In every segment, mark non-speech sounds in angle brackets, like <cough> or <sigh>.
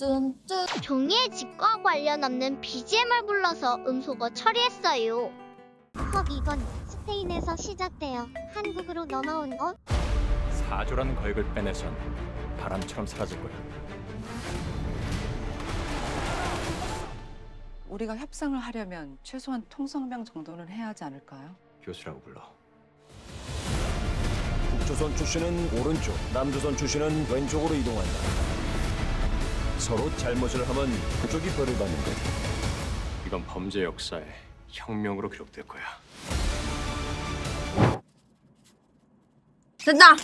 두둔뚜 종이의 집과 관련 없는 BGM을 불러서 음소거 처리했어요. 헉 이건 스페인에서 시작되어 한국으로 넘어온 것? 사조라는 거액을 빼내선 바람처럼 사라질 거야. 우리가 협상을 하려면 최소한 통성명 정도는 해야 하지 않을까요? 교수라고 불러. 북조선 출신은 오른쪽, 남조선 출신은 왼쪽으로 이동한다. 서로 잘못을 하면 그쪽이 벌을 받는데 이건 범죄 역사에 혁명으로 기록될 거야. 된다!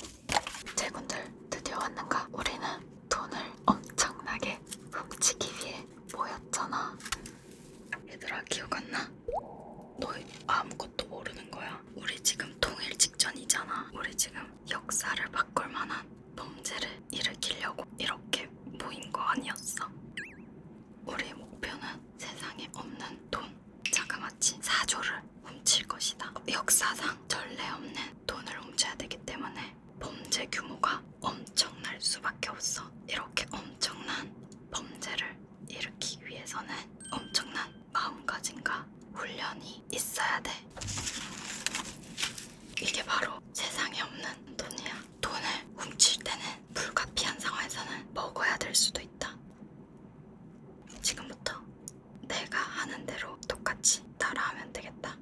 제군들 드디어 왔는가? 우리는 돈을 엄청나게 훔치기 위해 모였잖아. 얘들아 기억 안 나? 너 아무것도 모르는 거야. 우리 지금 통일 직전이잖아. 우리 지금 역사를 바꿀 만한 범죄를 일으키려고 거 아니었어. 우리의 목표는 세상에 없는 돈, 자그마치 4조를 훔칠 것이다. 역사상 전례 없는 돈을 훔쳐야 되기 때문에 범죄 규모가 엄청날 수밖에 없어. 이렇게 엄청난 범죄를 일으키기 위해서는 엄청난 마음가짐과 훈련이 있어야 돼. 이게 바로 세상에 없는 돈이야. 돈을 훔칠 때는 불가피한 상황에서는 먹어야 될 수도 있다. 지금부터 내가 하는 대로 똑같이 따라하면 되겠다.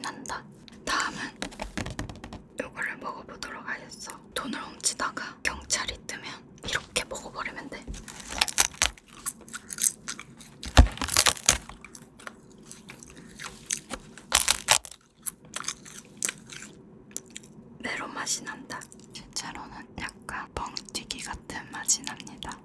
난다. 다음은 요거를 먹어보도록 하겠어. 돈을 훔치다가 경찰이 뜨면 이렇게 먹어버리면 돼. 메론 맛이 난다. 실제로는 약간 뻥튀기 같은 맛이 납니다.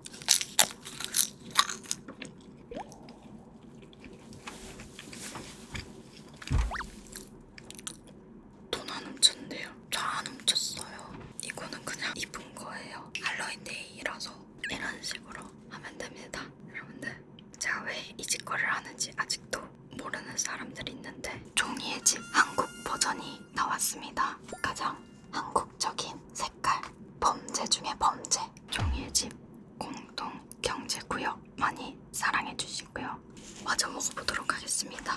돈 안 훔쳤는데요. 저 안 훔쳤어요. 이거는 그냥 입은 거예요. 할로윈데이라서 이런 식으로 하면 됩니다. 여러분들 제가 왜 이 짓거리를 하는지 아직도 모르는 사람들이 있는데 종이의 집 한국 나왔습니다. 가장 한국적인 색깔 범죄 중에 범죄 종이의 집 공동 경제 구역 많이 사랑해 주시고요. 마저 먹어보도록 하겠습니다.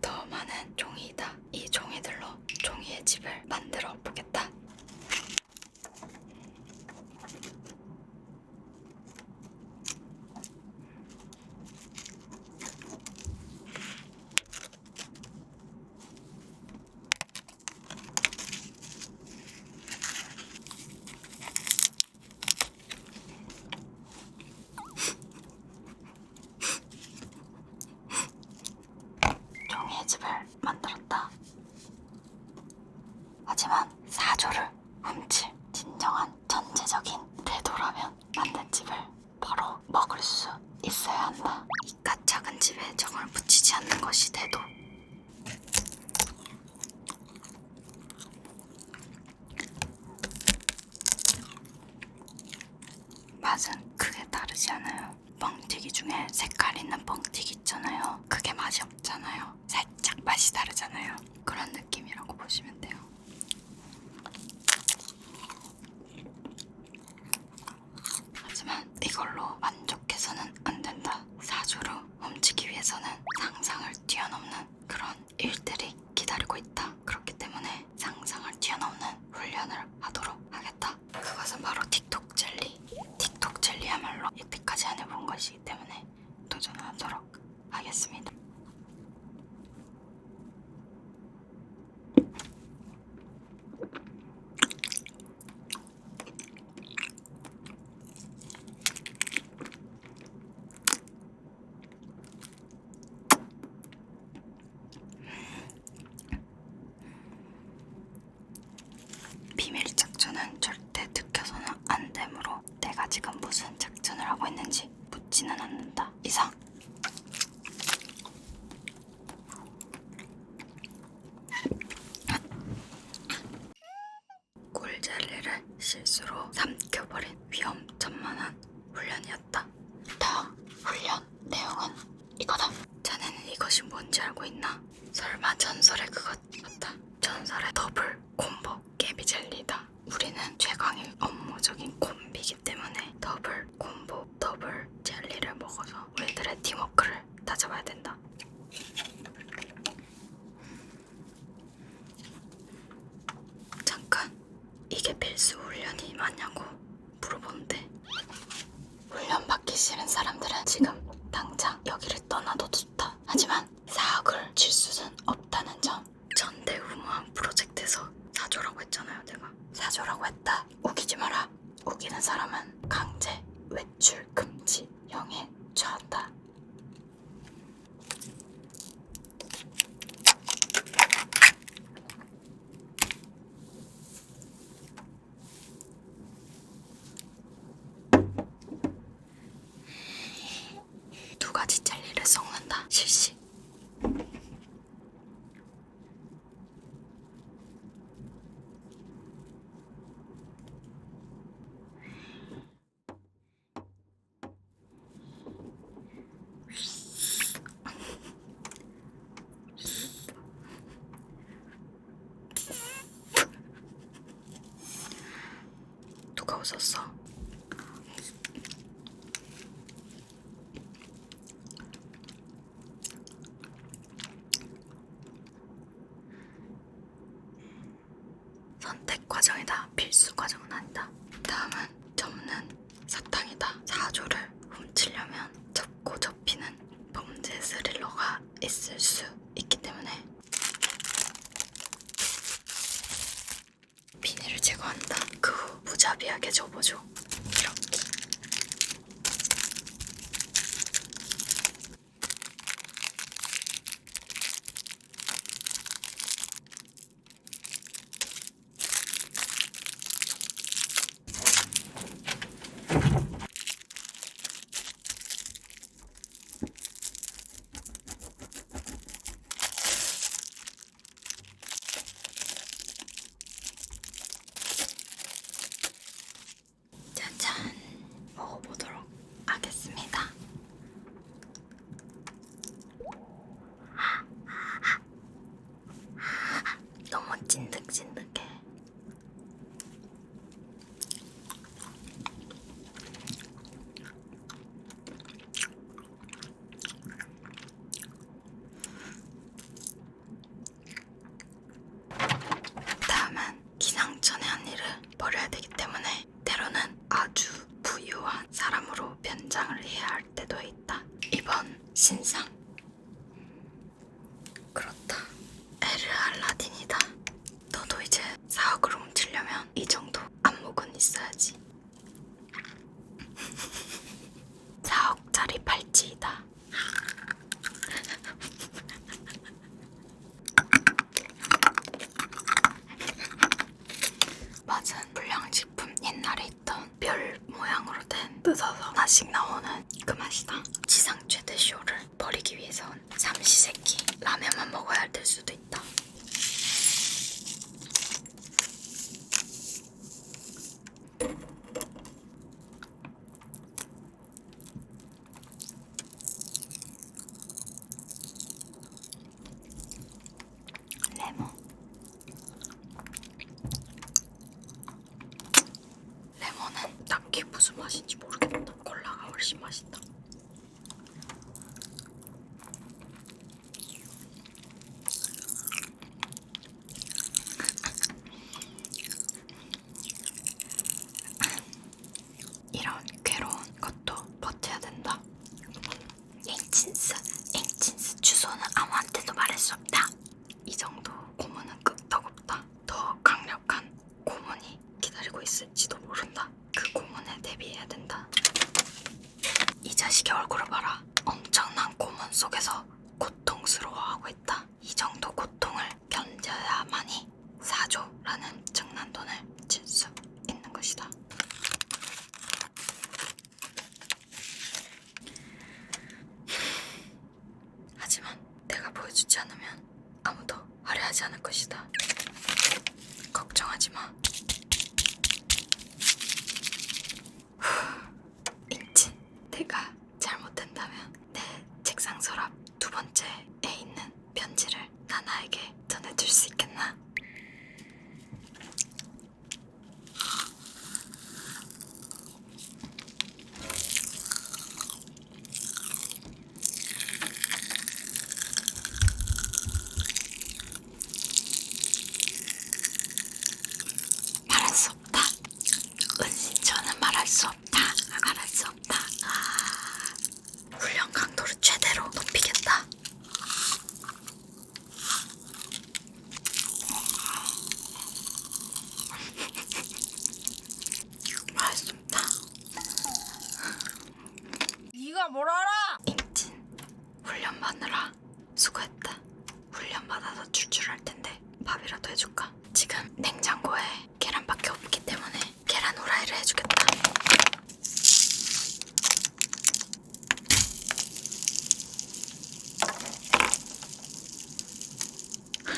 더 많은 종이다. 이 종이들로 종이의 집을 만들어 보겠다. 종이의 집을 만들었다. 하지만 사조를 훔칠 진정한 전체적인 태도라면 만든 집을 바로 먹을 수 있어야 한다. 이깟 작은 집에 정을 붙이지 않는 것이 태도. 맛은 크게 다르지 않아요. 뻥튀기 중에 색깔 있는 뻥튀기 있잖아요. 그게 맛이 없잖아요. 살짝 맛이 다르잖아요. 그런 느낌이라고 보시면 돼요. 만한 훈련이었다. 다 훈련 내용은 이거다. 자네는 이것이 뭔지 알고 있나? 설마 전설의 그것 같다. 전설의 더블 콤보 깨비젤리다. 우리는 최강의 업무적인 콤비이기 때문에 더블 콤보 더블 젤리를 먹어서 우리들의 팀워크를 다져봐야 된다. 잠깐 이게 필수 훈련이 맞냐고 물어본데 훈련 받기 싫은 사람들은 지금 당장 여기를 떠나도 좋다. 하지만 사학을 칠 수는 없다는 점. 전대후무한 프로젝트에서 사조라고 했잖아요, 내가. 사조라고 했다. 우기지 마라. 우기는 사람은 강제 외출 금지 형에 처한다. 두 가지 젤리를 섞는다. 실시. 웃었어? 선택 과정이다. 필수 과정은 아니다. 다음은 접는 사탕이다. 사조를 훔치려면 접고 접히는 범죄 스릴러가 있을 수 있기 때문에 비닐을 제거한다. 그 후 무 자비하게. 이렇게. 짜잔 먹어보도록 하겠습니다. 너무 찐득찐득해. 다음은 기상천외 한 일을 벌여야 되기 때문에 때로는 아주 부유한 사람으로 변장을 해야 할 때도 있다. 이번 신상 그렇다. 에르 알라딘이다. 너도 이제 사억을 훔치려면 이 정도 안목은 있어야지. 4억짜리 <laughs> 팔찌이다. <laughs> 맞은 불량식품 옛날에 있던 별 모양으로 된 뜯어서 하나씩 나오는 그 맛이다. 지상 최대 쇼를 버리기 위해선 삼시세끼 라면만 먹어야 될 수도 있다. 레몬 레몬은 딱히 무슨 맛인지 모르겠다. 훨씬 맛있다. 이런 괴로운 것도 버텨야 된다. 앵친스, 앵친스 주소는 아무한테도 말할 수 없다. 이 정도 고문은 끄떡없다. 더 강력한 고문이 기다리고 있을지도 모른다. 그 고문에 대비해야 된다. 이 자식의 얼굴을 봐라. 엄청난 고문 속에서 고통스러워하고 있다. 이 정도 고통을 견뎌야만이 사조라는 정난돈을 칠 수 있는 것이다. 하지만 내가 보여주지 않으면 아무도 화려하지 않을 것이다. 걱정하지 마. 인친, 내가 잘못된다면 내 책상 서랍 두 번째에 있는 편지를 나는 나에게 전해줄 수 있겠나? 말할 수 없다. 은신처는 말할 수 없다. 말할 수 없다. 아, 훈련 강도를 최대로 높이겠다. 말할 수 없다. 네가 뭘 알아? 임진, 훈련 받느라 수고했다. 훈련 받아서 출출할 텐데 밥이라도 해줄까? 지금 냉장고에 계란밖에 없기 때문에 계란 후라이를 해주겠다.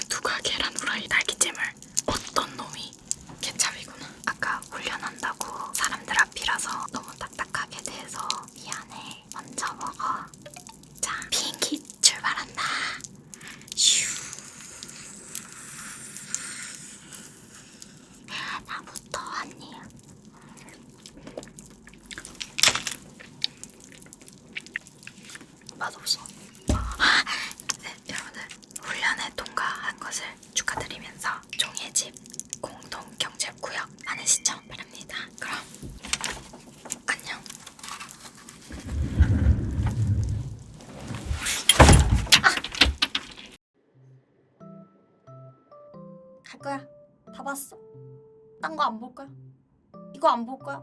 누가 계란 후라이 날기잼을 어떤 놈이 개찹이구나. 아까 훈련한다고 사람들 앞이라서 너무 딱딱하게 대해서 미안해. 먼저 먹어. 자, 비행기 출발한다. 슈. 나부터 한입. 맛없어. 네, 여러분들 훈련에 통과한 것을 축하드리면서 종의 집 공동 경제구역 많은 시청 바랍니다. 그럼 안녕. 갈 거야. 다 봤어. 딴 거 안 볼 거야. 이거 안 볼 거야.